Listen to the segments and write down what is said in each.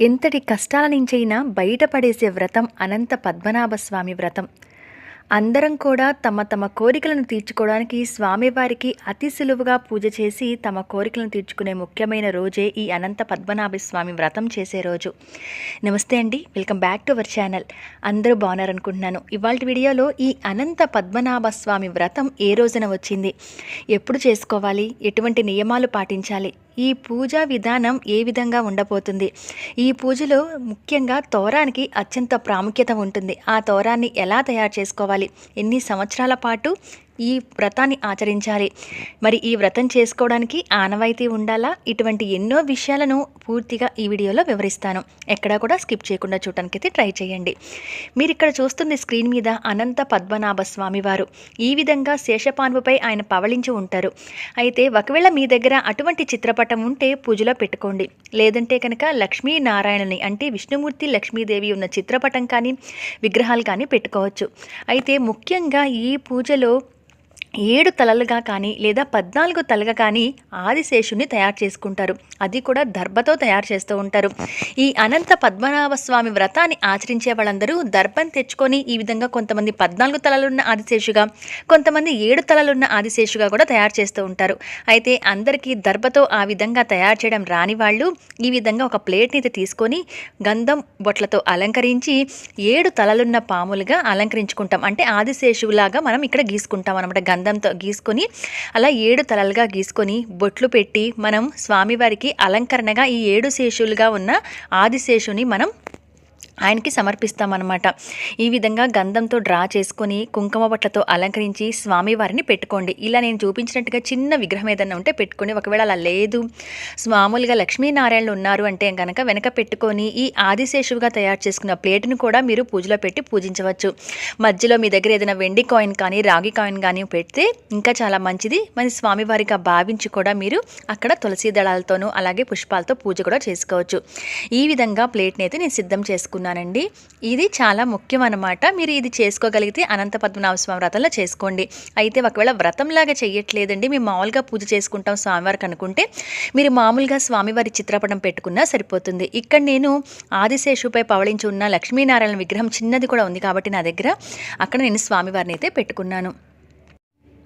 ఎంతటి కష్టాల నుంచైనా బయటపడేసే వ్రతం అనంత పద్మనాభ స్వామి వ్రతం. అందరం కూడా తమ తమ కోరికలను తీర్చుకోవడానికి స్వామివారికి అతి సులువుగా పూజ చేసి తమ కోరికలను తీర్చుకునే ముఖ్యమైన రోజే ఈ అనంత పద్మనాభ స్వామి వ్రతం చేసే రోజు. నమస్తే అండి welcome back to our channel. అందరూ బాగున్నారనుకుంటున్నాను. ఇవాళ వీడియోలో ఈ అనంత పద్మనాభ స్వామి వ్రతం ఏ రోజున వచ్చింది? ఎప్పుడు చేసుకోవాలి? ఎటువంటి నియమాలు పాటించాలి? ఈ పూజా విధానం ఏ విధంగా ఉండబోతుంది? ఈ పూజలో ముఖ్యంగా తోరానికి అత్యంత ప్రాముఖ్యత ఉంటుంది. ఆ తోరాన్ని ఎలా తయారు చేసుకోవాలి? ఎన్ని సంవత్సరాల పాటు ఈ వ్రతాన్ని ఆచరించాలి. మరి ఈ వ్రతం చేసుకోవడానికి ఆనవాయితీ ఉండాలా? ఇటువంటి ఎన్నో విషయాలను పూర్తిగా ఈ వీడియోలో వివరిస్తాను. ఎక్కడా కూడా స్కిప్ చేయకుండా చూడటానికి అయితే ట్రై చేయండి. మీరు ఇక్కడ చూస్తుంది స్క్రీన్ మీద అనంత పద్మనాభ స్వామి వారు ఈ విధంగా శేషపాన్పుపై ఆయన పవళించి ఉంటారు. అయితే ఒకవేళ మీ దగ్గర అటువంటి చిత్రపటం ఉంటే పూజలో పెట్టుకోండి. లేదంటే కనుక లక్ష్మీనారాయణని అంటే విష్ణుమూర్తి లక్ష్మీదేవి ఉన్న చిత్రపటం కానీ విగ్రహాలు కానీ పెట్టుకోవచ్చు. అయితే ముఖ్యంగా ఈ పూజలో ఏడు తలలుగా కానీ లేదా పద్నాలుగు తలగా కానీ ఆదిశేషుని తయారు చేసుకుంటారు. అది కూడా దర్భతో తయారు చేస్తూ ఉంటారు. ఈ అనంత పద్మనాభ స్వామి వ్రతాన్ని ఆచరించే వాళ్ళందరూ దర్భం తెచ్చుకొని ఈ విధంగా కొంతమంది పద్నాలుగు తలలున్న ఆదిశేషుగా కొంతమంది ఏడు తలలున్న ఆదిశేషుగా కూడా తయారు చేస్తూ ఉంటారు. అయితే అందరికీ దర్భతో ఆ విధంగా తయారు చేయడం రాని వాళ్ళు ఈ విధంగా ఒక ప్లేట్ని అయితే తీసుకొని గంధం బొట్లతో అలంకరించి ఏడు తలలున్న పాములుగా అలంకరించుకుంటాం. అంటే ఆదిశేషువులాగా మనం ఇక్కడ గీసుకుంటాం అనమాట గంధంతో గీసుకొని అలా ఏడు తలలుగా గీసుకొని బొట్లు పెట్టి మనం స్వామివారికి అలంకరణగా ఈ ఏడు శేషులుగా ఉన్న ఆదిశేషుని మనం ఆయనకి సమర్పిస్తామన్నమాట. ఈ విధంగా గంధంతో డ్రా చేసుకొని కుంకుమ బట్టలతో అలంకరించి స్వామివారిని పెట్టుకోండి. ఇలా నేను చూపించినట్టుగా చిన్న విగ్రహం ఏదైనా ఉంటే పెట్టుకుని ఒకవేళ అలా లేదు మామూలుగా లక్ష్మీనారాయణలు ఉన్నారు అంటే కనుక వెనక పెట్టుకొని ఈ ఆదిశేషువుగా తయారు చేసుకున్న ప్లేట్ను కూడా మీరు పూజలో పెట్టి పూజించవచ్చు. మధ్యలో మీ దగ్గర ఏదైనా వెండి కాయిన్ కానీ రాగి కాయిన్ కానీ పెడితే ఇంకా చాలా మంచిది. మరి స్వామివారిగా భావించి కూడా మీరు అక్కడ తులసి దళాలతోనూ అలాగే పుష్పాలతో పూజ కూడా చేసుకోవచ్చు. ఈ విధంగా ప్లేట్ని అయితే నేను సిద్ధం చేసుకున్నాను. చేసుకున్నానండి ఇది చాలా ముఖ్యం అనమాట మీరు ఇది చేసుకోగలిగితే అనంత పద్మనాభ స్వామి వ్రతంలో చేసుకోండి. అయితే ఒకవేళ వ్రతంలాగా చేయట్లేదండి మేము మామూలుగా పూజ చేసుకుంటాం స్వామివారికి అనుకుంటే మీరు మామూలుగా స్వామివారి చిత్రపటం పెట్టుకున్నా సరిపోతుంది. ఇక్కడ నేను ఆదిశేషుపై పవళించి ఉన్న లక్ష్మీనారాయణ విగ్రహం చిన్నది కూడా ఉంది కాబట్టి నా దగ్గర. అక్కడ నేను స్వామివారిని అయితే పెట్టుకున్నాను.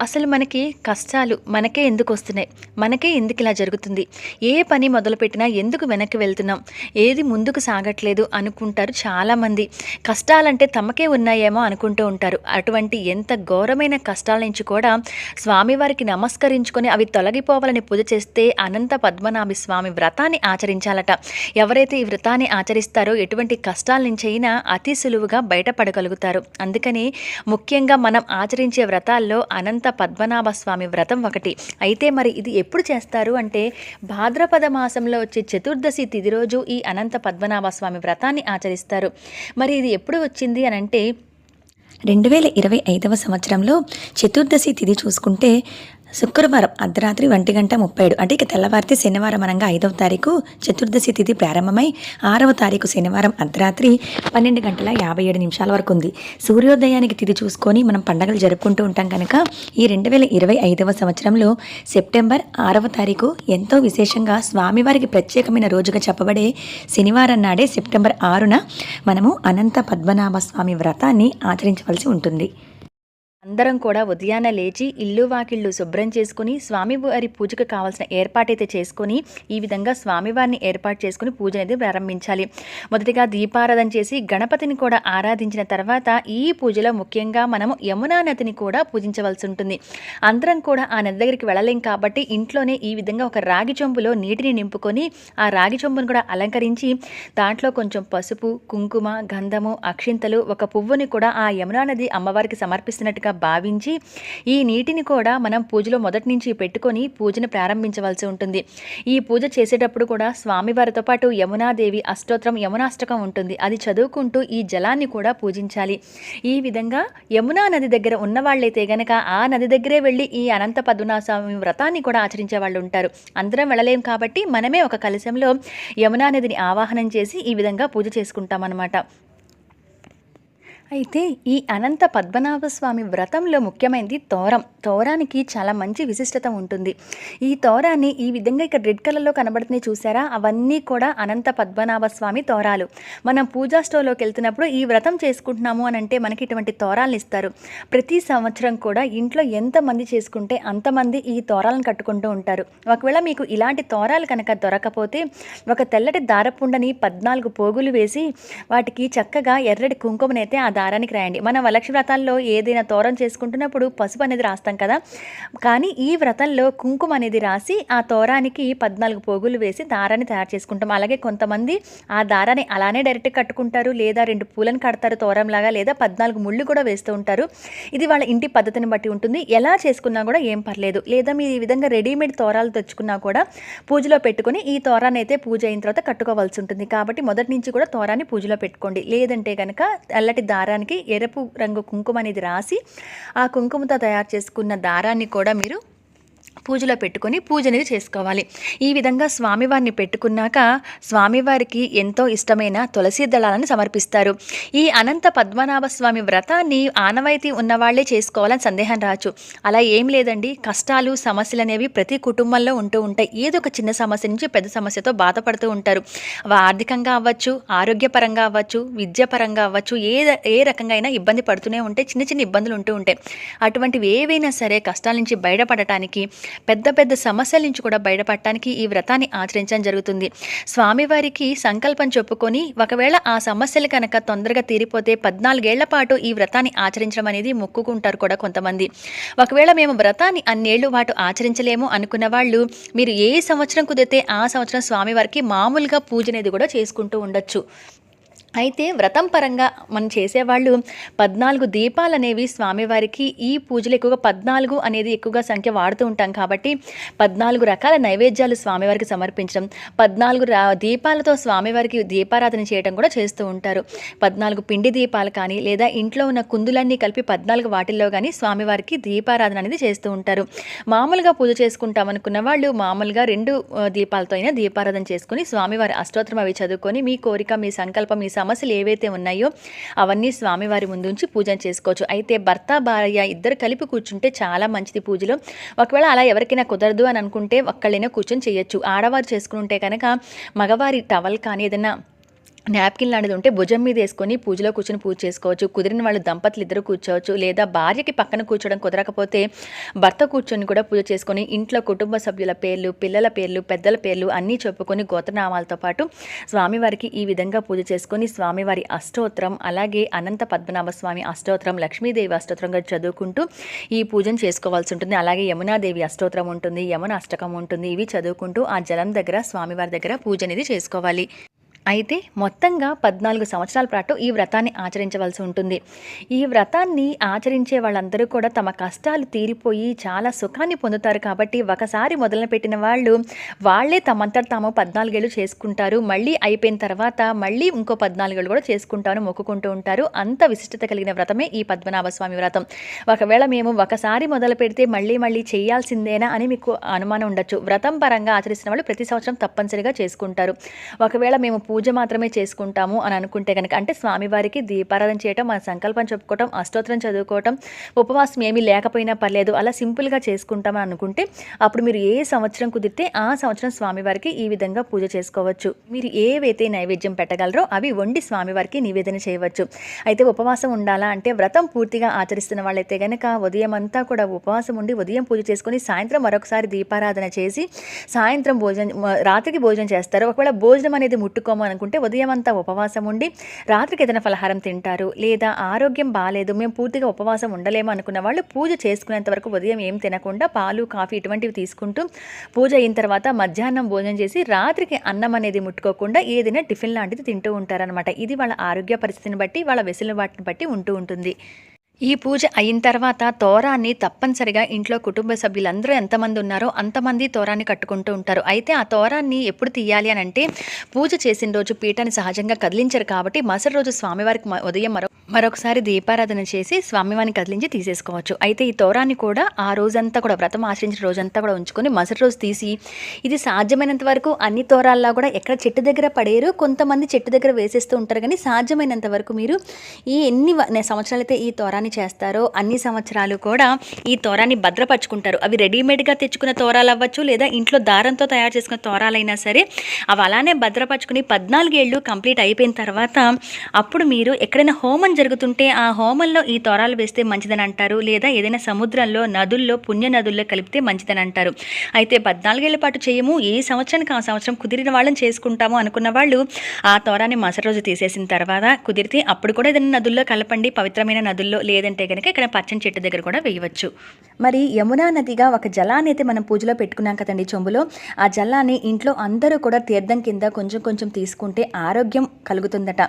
అసలు మనకి కష్టాలు మనకే ఎందుకు వస్తున్నాయి మనకే ఎందుకు ఇలా జరుగుతుంది? ఏ పని మొదలుపెట్టినా ఎందుకు వెనక్కి వెళ్తున్నాం? ఏది ముందుకు సాగట్లేదు అనుకుంటారు చాలామంది. కష్టాలంటే తమకే ఉన్నాయేమో అనుకుంటూ ఉంటారు. అటువంటి ఎంత ఘోరమైన కష్టాల నుంచి కూడా స్వామివారికి నమస్కరించుకొని అవి తొలగిపోవాలని పూజ చేస్తే అనంత పద్మనాభి స్వామి వ్రతాన్ని ఆచరించాలట. ఎవరైతే ఈ వ్రతాన్ని ఆచరిస్తారో ఎటువంటి కష్టాల నుంచి అయినా అతి సులువుగా బయటపడగలుగుతారు. అందుకని ముఖ్యంగా మనం ఆచరించే వ్రతాల్లో అనంత పద్మనాభ స్వామి వ్రతం ఒకటి. అయితే మరి ఇది ఎప్పుడు చేస్తారు? అంటే భాద్రపద మాసంలో వచ్చే చతుర్దశి తిది రోజు ఈ అనంత పద్మనాభ స్వామి వ్రతాన్ని ఆచరిస్తారు. మరి ఇది ఎప్పుడు వచ్చింది అని అంటే రెండు వేల ఇరవై ఐదవ సంవత్సరంలో చతుర్దశి తిథి చూసుకుంటే శుక్రవారం అర్ధరాత్రి ఒంటి గంట ముప్పై ఏడు. అంటే ఇక తెల్లవారితే శనివారం అనగా ఐదవ తారీఖు చతుర్దశి తిథి ప్రారంభమై ఆరవ తారీఖు శనివారం అర్ధరాత్రి పన్నెండు గంటల యాభై ఏడు నిమిషాల వరకు ఉంది. సూర్యోదయానికి తిథి చూసుకొని మనం పండగలు జరుపుకుంటూ ఉంటాం కనుక ఈ రెండు వేల ఇరవై ఐదవ సంవత్సరంలో సెప్టెంబర్ ఆరవ తారీఖు ఎంతో విశేషంగా స్వామివారికి ప్రత్యేకమైన రోజుగా చెప్పబడే శనివారం నాడే సెప్టెంబర్ ఆరున మనము అనంత పద్మనాభ స్వామి వ్రతాన్ని ఆచరించవలసి ఉంటుంది. అందరం కూడా ఉదయాన్నే లేచి ఇల్లు వాకిళ్ళు శుభ్రం చేసుకుని స్వామివారి పూజకు కావాల్సిన ఏర్పాటైతే చేసుకొని ఈ విధంగా స్వామివారిని ఏర్పాటు చేసుకుని పూజ అనేది ప్రారంభించాలి. మొదటిగా దీపారాధన చేసి గణపతిని కూడా ఆరాధించిన తర్వాత ఈ పూజలో ముఖ్యంగా మనము యమునా నదిని కూడా పూజించవలసి ఉంటుంది. అందరం కూడా ఆ నది దగ్గరికి వెళ్ళలేం కాబట్టి ఇంట్లోనే ఈ విధంగా ఒక రాగి చెంబులో నీటిని నింపుకొని ఆ రాగి చెంబును కూడా అలంకరించి దాంట్లో కొంచెం పసుపు కుంకుమ గంధము అక్షింతలు ఒక పువ్వుని కూడా ఆ యమునా నది అమ్మవారికి సమర్పిస్తున్నట్టుగా భావించి ఈ నీటిని కూడా మనం పూజలో మొదటి నుంచి పెట్టుకొని పూజను ప్రారంభించవలసి ఉంటుంది. ఈ పూజ చేసేటప్పుడు కూడా స్వామివారితో పాటు యమునాదేవి అష్టోత్తరం యమునాష్టకం ఉంటుంది. అది చదువుకుంటూ ఈ జలాన్ని కూడా పూజించాలి. ఈ విధంగా యమునా నది దగ్గర ఉన్న వాళ్ళైతే గనక ఆ నది దగ్గరే వెళ్ళి ఈ అనంత పద్మనాభస్వామి వ్రతాన్ని కూడా ఆచరించే వాళ్ళు ఉంటారు. అందరం వెళ్ళలేం కాబట్టి మనమే ఒక కలశంలో యమునా నదిని ఆవాహనం చేసి ఈ విధంగా పూజ చేసుకుంటామన్నమాట. అయితే ఈ అనంత పద్మనాభ స్వామి వ్రతంలో ముఖ్యమైనది తోరం. తోరానికి చాలా మంచి విశిష్టత ఉంటుంది. ఈ తోరాన్ని ఈ విధంగా ఇక్కడ రెడ్ కలర్లో కనబడుతున్నాయి చూసారా? అవన్నీ కూడా అనంత పద్మనాభ స్వామి తోరాలు. మనం పూజా స్టోర్లోకి వెళ్తున్నప్పుడు ఈ వ్రతం చేసుకుంటున్నాము అని అంటే మనకి ఇటువంటి తోరాలను ఇస్తారు. ప్రతి సంవత్సరం కూడా ఇంట్లో ఎంతమంది చేసుకుంటే అంతమంది ఈ తోరాలను కట్టుకుంటూ ఉంటారు. ఒకవేళ మీకు ఇలాంటి తోరాలు కనుక దొరకపోతే ఒక తెల్లటి దారపుండని పద్నాలుగు పోగులు వేసి వాటికి చక్కగా ఎర్రటి కుంకుమనైతే ఆ దారానికి రాయండి. మనం వలక్ష్మి వ్రతాల్లో ఏదైనా తోరం చేసుకుంటున్నప్పుడు పసుపు అనేది రాస్తాం కదా. కానీ ఈ వ్రతంలో కుంకుమ అనేది రాసి ఆ తోరానికి పద్నాలుగు పోగులు వేసి దారాన్ని తయారు చేసుకుంటాం. అలాగే కొంతమంది ఆ దారాన్ని అలానే డైరెక్ట్ కట్టుకుంటారు లేదా రెండు పూలను కడతారు తోరంలాగా లేదా పద్నాలుగు ముళ్ళు కూడా వేస్తూ ఉంటారు. ఇది వాళ్ళ ఇంటి పద్ధతిని బట్టి ఉంటుంది. ఎలా చేసుకున్నా కూడా ఏం పర్లేదు. లేదా మీరు ఈ విధంగా రెడీమేడ్ తోరాలు తెచ్చుకున్నా కూడా పూజలో పెట్టుకుని ఈ తోరాన్ని అయితే పూజ అయిన తర్వాత కట్టుకోవాల్సి ఉంటుంది. కాబట్టి మొదటి నుంచి కూడా తోరాన్ని పూజలో పెట్టుకోండి. లేదంటే కనుక అల్లటి తెల్లటి దారానికి ఎరుపు రంగు కుంకుమ అనేది రాసి ఆ కుంకుమతో తయారు చేసుకున్న దారాన్ని కూడా మీరు పూజలో పెట్టుకొని పూజ అనేది చేసుకోవాలి. ఈ విధంగా స్వామివారిని పెట్టుకున్నాక స్వామివారికి ఎంతో ఇష్టమైన తులసి దళాలను సమర్పిస్తారు. ఈ అనంత పద్మనాభ స్వామి వ్రతాన్ని ఆనవాయితీ ఉన్నవాళ్ళే చేసుకోవాలని సందేహం రావచ్చు. అలా ఏం లేదండి. కష్టాలు సమస్యలు అనేవి ప్రతి కుటుంబంలో ఉంటూ ఉంటాయి. ఏదో ఒక చిన్న సమస్య నుంచి పెద్ద సమస్యతో బాధపడుతూ ఉంటారు. అవి ఆర్థికంగా అవ్వచ్చు ఆరోగ్యపరంగా అవ్వచ్చు విద్యాపరంగా అవ్వచ్చు ఏ ఏ రకంగా అయినా ఇబ్బంది పడుతూనే ఉంటాయి. చిన్న చిన్న ఇబ్బందులు ఉంటూ ఉంటాయి. అటువంటివి ఏవైనా సరే కష్టాల నుంచి బయటపడటానికి పెద్ద పెద్ద సమస్యల నుంచి కూడా బయటపడటానికి ఈ వ్రతాన్ని ఆచరించడం జరుగుతుంది. స్వామివారికి సంకల్పం చెప్పుకొని ఒకవేళ ఆ సమస్యలు కనుక తొందరగా తీరిపోతే పద్నాలుగేళ్ళ పాటు ఈ వ్రతాన్ని ఆచరించడం అనేది మొక్కుకుంటారు కూడా కొంతమంది. ఒకవేళ మేము వ్రతాన్ని అన్నేళ్ళు వాటు ఆచరించలేము అనుకున్న వాళ్ళు మీరు ఏ సంవత్సరం కుదిరితే ఆ సంవత్సరం స్వామివారికి మామూలుగా పూజ అనేది కూడా చేసుకుంటూ ఉండొచ్చు. అయితే వ్రతం పరంగా మనం చేసేవాళ్ళు పద్నాలుగు దీపాలు అనేవి స్వామివారికి ఈ పూజలు ఎక్కువగా పద్నాలుగు అనేది ఎక్కువగా సంఖ్య వాడుతూ ఉంటాం కాబట్టి పద్నాలుగు రకాల నైవేద్యాలు స్వామివారికి సమర్పించడం పద్నాలుగు రా దీపాలతో స్వామివారికి దీపారాధన చేయడం కూడా చేస్తూ ఉంటారు. పద్నాలుగు పిండి దీపాలు కానీ లేదా ఇంట్లో ఉన్న కుందులన్నీ కలిపి పద్నాలుగు వాటిల్లో కానీ స్వామివారికి దీపారాధన అనేది చేస్తూ ఉంటారు. మామూలుగా పూజ చేసుకుంటాం అనుకున్న వాళ్ళు మామూలుగా రెండు దీపాలతో అయినా దీపారాధన చేసుకుని స్వామివారి అష్టోత్తరం అవి చదువుకొని మీ కోరిక మీ సంకల్పం మీ సమస్యలు ఏవైతే ఉన్నాయో అవన్నీ స్వామివారి ముందుంచి పూజ చేసుకోవచ్చు. అయితే భర్త భార్య ఇద్దరు కలిపి కూర్చుంటే చాలా మంచిది పూజలో. ఒకవేళ అలా ఎవరికైనా కుదరదు అని అనుకుంటే ఒక్కళ్ళైనా కూర్చొని చేయొచ్చు. ఆడవారు చేసుకుని ఉంటే కనుక మగవారి టవల్ కానీ ఏదైనా నాప్కిన్ లాంటిది ఉంటే భుజం మీద వేసుకొని పూజలో కూర్చొని పూజ చేసుకోవచ్చు. కుదిరిన వాళ్ళు దంపతులు ఇద్దరు కూర్చోవచ్చు. లేదా భార్యకి పక్కన కూర్చోవడం కుదరకపోతే భర్త కూర్చొని కూడా పూజ చేసుకొని ఇంట్లో కుటుంబ సభ్యుల పేర్లు పిల్లల పేర్లు పెద్దల పేర్లు అన్నీ చెప్పుకొని గోత్రనామాలతో పాటు స్వామివారికి ఈ విధంగా పూజ చేసుకొని స్వామివారి అష్టోత్తరం అలాగే అనంత పద్మనాభ స్వామి అష్టోత్తరం లక్ష్మీదేవి అష్టోత్తరంగా చదువుకుంటూ ఈ పూజను చేసుకోవాల్సి ఉంటుంది. అలాగే యమునాదేవి అష్టోత్తరం ఉంటుంది యమున అష్టకం ఉంటుంది. ఇవి చదువుకుంటూ ఆ జలం దగ్గర స్వామివారి దగ్గర పూజ అనేది చేసుకోవాలి. అయితే మొత్తంగా పద్నాలుగు సంవత్సరాల పాటు ఈ వ్రతాన్ని ఆచరించవలసి ఉంటుంది. ఈ వ్రతాన్ని ఆచరించే వాళ్ళందరూ కూడా తమ కష్టాలు తీరిపోయి చాలా సుఖాన్ని పొందుతారు కాబట్టి ఒకసారి మొదలుపెట్టిన వాళ్ళు వాళ్ళే తమంతట తాము పద్నాలుగేళ్ళు చేసుకుంటారు. మళ్ళీ అయిపోయిన తర్వాత మళ్ళీ ఇంకో పద్నాలుగేళ్ళు కూడా చేసుకుంటారు మొక్కుకుంటూ ఉంటారు. అంత విశిష్టత కలిగిన వ్రతమే ఈ పద్మనాభ స్వామి వ్రతం. ఒకవేళ మేము ఒకసారి మొదలు పెడితే మళ్ళీ మళ్ళీ చేయాల్సిందేనా అని మీకు అనుమానం ఉండొచ్చు. వ్రతం పరంగా ఆచరిస్తున్న వాళ్ళు ప్రతి సంవత్సరం తప్పనిసరిగా చేసుకుంటారు. ఒకవేళ మేము పూజ మాత్రమే చేసుకుంటాము అని అనుకుంటే కనుక అంటే స్వామివారికి దీపారాధన చేయటం మన సంకల్పం చెప్పుకోవటం అష్టోత్తరం చదువుకోవటం ఉపవాసం ఏమీ లేకపోయినా పర్లేదు అలా సింపుల్గా చేసుకుంటామని అనుకుంటే అప్పుడు మీరు ఏ సంవత్సరం కుదిరితే ఆ సంవత్సరం స్వామివారికి ఈ విధంగా పూజ చేసుకోవచ్చు. మీరు ఏవైతే నైవేద్యం పెట్టగలరో అవి వండి స్వామివారికి నివేదన చేయవచ్చు. అయితే ఉపవాసం ఉండాలా అంటే వ్రతం పూర్తిగా ఆచరిస్తున్న వాళ్ళైతే కనుక ఉదయం అంతా కూడా ఉపవాసం ఉండి ఉదయం పూజ చేసుకొని సాయంత్రం మరొకసారి దీపారాధన చేసి సాయంత్రం భోజనం రాత్రికి భోజనం చేస్తారు. ఒకవేళ భోజనం అనేది ముట్టుకోమ అనుకుంటే ఉదయం అంతా ఉపవాసం ఉండి రాత్రికి ఏదైనా ఫలహారం తింటారు లేదా ఆరోగ్యం బాగాలేదు మేము పూర్తిగా ఉపవాసం ఉండలేము అనుకున్న వాళ్ళు పూజ చేసుకునేంత వరకు ఉదయం ఏం తినకుండా పాలు కాఫీ ఇటువంటివి తీసుకుంటూ పూజ అయిన తర్వాత మధ్యాహ్నం భోజనం చేసి రాత్రికి అన్నం అనేది ముట్టుకోకుండా ఏదైనా టిఫిన్ లాంటిది తింటూ ఉంటారనమాట ఇది వాళ్ళ ఆరోగ్య పరిస్థితిని బట్టి వాళ్ళ వెసులుబాటుని బట్టి ఉంటూ ఉంటుంది. ఈ పూజ అయిన తర్వాత తోరాన్ని తప్పనిసరిగా ఇంట్లో కుటుంబ సభ్యులందరూ ఎంతమంది ఉన్నారో అంతమంది తోరాన్ని కట్టుకుంటూ ఉంటారు. అయితే ఆ తోరాన్ని ఎప్పుడు తీయాలి అని అంటే పూజ చేసిన రోజు పీఠాన్ని సహజంగా కదిలించరు కాబట్టి మరుసటి రోజు స్వామివారికి ఉదయం మరో మరొకసారి దీపారాధన చేసి స్వామివారిని కదిలించి తీసేసుకోవచ్చు. అయితే ఈ తోరాన్ని కూడా ఆ రోజంతా కూడా వ్రతం ఆశ్రయించిన రోజంతా కూడా ఉంచుకొని మరుసటి రోజు తీసి ఇది సాధ్యమైనంత వరకు అన్ని తోరాల్లో కూడా ఎక్కడ చెట్టు దగ్గర పడేరు కొంతమంది చెట్టు దగ్గర వేసేస్తూ ఉంటారు. కానీ సాధ్యమైనంత వరకు మీరు ఈ ఎన్ని సంవత్సరాలైతే సంవత్సరాలు అయితే ఈ తోరాన్ని చేస్తారో అన్ని సంవత్సరాలు కూడా ఈ తోరాన్ని భద్రపరుచుకుంటారు. అవి రెడీమేడ్గా తెచ్చుకున్న తోరాలు అవ్వచ్చు లేదా ఇంట్లో దారంతో తయారు చేసుకున్న తోరాలైనా సరే అవి అలానే భద్రపరుచుకుని పద్నాలుగేళ్ళు కంప్లీట్ అయిపోయిన తర్వాత అప్పుడు మీరు ఎక్కడైనా హోమం జరుగుతుంటే ఆ హోమంలో ఈ తోరాలు వేస్తే మంచిదని అంటారు. లేదా ఏదైనా సముద్రంలో నదుల్లో పుణ్య నదుల్లో కలిపితే మంచిదని అంటారు. అయితే పద్నాలుగేళ్ళ పాటు చేయము. ఏ సంవత్సరానికి ఆ సంవత్సరం కుదిరిన వాళ్ళని చేసుకుంటాము అనుకున్న వాళ్ళు ఆ తోరాన్ని మరుసటి రోజు తీసేసిన తర్వాత కుదిరితే అప్పుడు కూడా ఏదైనా నదుల్లో కలపండి. పవిత్రమైన నదుల్లో లేదంటే కనుక ఇక్కడ పచ్చని చెట్టు దగ్గర కూడా వేయవచ్చు. మరి యమునా నదిగా ఒక జలాన్ని అయితే మనం పూజలో పెట్టుకున్నాం కదండి చెంబులో. ఆ జలాన్ని ఇంట్లో అందరూ కూడా తీర్థం కింద కొంచెం కొంచెం తీసుకుంటే ఆరోగ్యం కలుగుతుందట.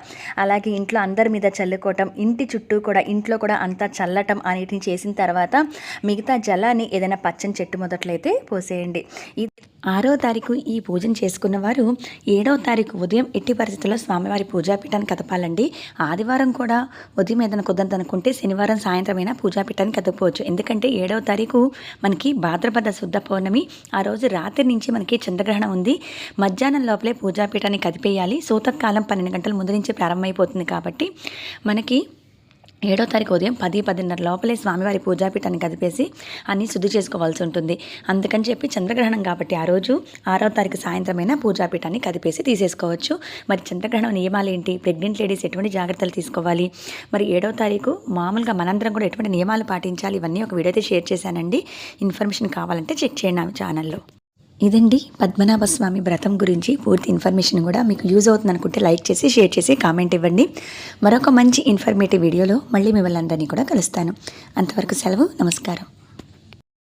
అలాగే ఇంట్లో అందరి మీద చల్లుకోవటం ఇంటి చుట్టూ కూడా ఇంట్లో కూడా అంతా చల్లటం అనేటిని చేసిన తర్వాత మిగతా జలాన్ని ఏదైనా పచ్చని చెట్టు మొదట్లయితే పోసేయండి. ఇది ఆరో తారీఖు ఈ పూజను చేసుకున్న వారు ఏడవ తారీఖు ఉదయం ఎట్టి పరిస్థితుల్లో స్వామివారి పూజాపీఠాన్ని కదపాలండి. ఆదివారం కూడా ఉదయం ఏదైనా కుదరదు అనుకుంటే శనివారం సాయంత్రమైనా పూజాపీఠాన్ని కదపవచ్చు. ఎందుకంటే ఏడవ తారీఖు మనకి భాద్రపద శుద్ధ పౌర్ణమి. ఆ రోజు రాత్రి నుంచి మనకి చంద్రగ్రహణం ఉంది. మధ్యాహ్నం లోపలే పూజాపీఠాన్ని కదిపేయాలి. సూతకాలం పన్నెండు గంటల ముందు నుంచి ప్రారంభమైపోతుంది కాబట్టి మనకి ఏడో తారీఖు ఉదయం పది పదిన్నర లోపలే స్వామివారి పూజాపీఠాన్ని కదిపేసి అన్నీ శుద్ధి చేసుకోవాల్సి ఉంటుంది. అందుకని చెప్పి చంద్రగ్రహణం కాబట్టి ఆ రోజు ఆరో తారీఖు సాయంత్రమైనా పూజాపీఠాన్ని కదిపేసి తీసేసుకోవచ్చు. మరి చంద్రగ్రహణం నియమాలు ఏంటి? ప్రెగ్నెంట్ లేడీస్ ఎటువంటి జాగ్రత్తలు తీసుకోవాలి? మరి ఏడో తారీఖు మామూలుగా మనందరం కూడా ఎటువంటి నియమాలు పాటించాలి? ఇవన్నీ ఒక వీడియో అయితే షేర్ చేశానండి. ఇన్ఫర్మేషన్ కావాలంటే చెక్ చేయండి నా ఛానల్లో. ఇదండి పద్మనాభ స్వామి వ్రతం గురించి పూర్తి ఇన్ఫర్మేషన్ కూడా మీకు యూజ్ అవుతుంది అనుకుంటే లైక్ చేసి షేర్ చేసి కామెంట్ ఇవ్వండి. మరొక మంచి ఇన్ఫర్మేటివ్ వీడియోలో మళ్ళీ మిమ్మల్ని అందరినీ కూడా కలుస్తాను. అంతవరకు సెలవు నమస్కారం.